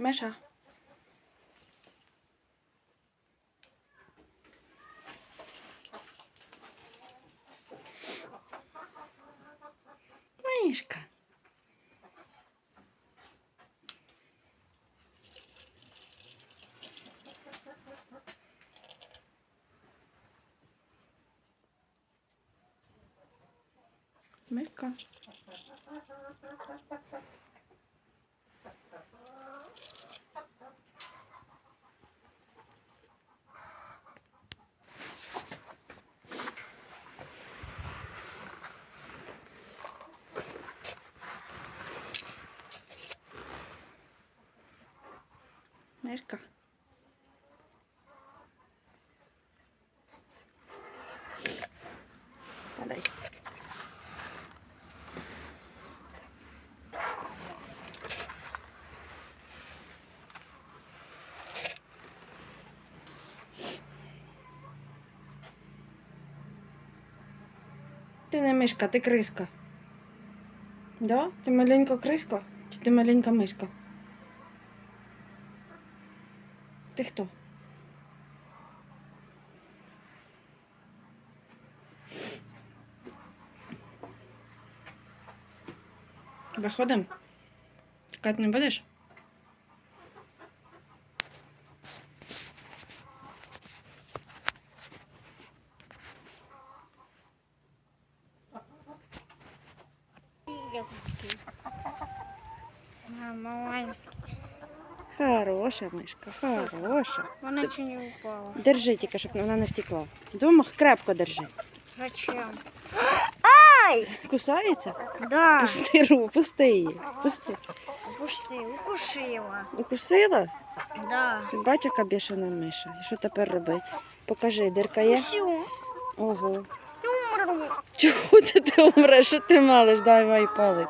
Миша. Мишка. Мишка. Мишка. Падай. Ти не мишка, ти криска. Да? Ти маленька криска? Чи ти маленька мишка? Ти хто? Виходимо? Тікати не будеш? Маленька. Хороша мишка, хороша. Вона чи не упала. Держи тільки, щоб вона не втекла. Дома крепко держи. Зачем? Кусається? Да. Пусти руку, пусти її. Пусти. Пусти, укусила. Укусила? Да. Ти бачиш, яка бішена миша. І що тепер робити? Покажи, дирка є? Всю. Ого. Я умру. Чого це ти умреш? Що ти малиш? Дай Давай палець.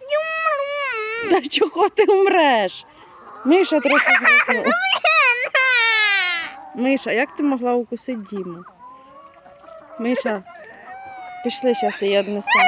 Я умру. Та чого ти умреш? Миша трохи зросла. Миша, як ти могла укусити Діму? Миша, пішли зараз її однесемо.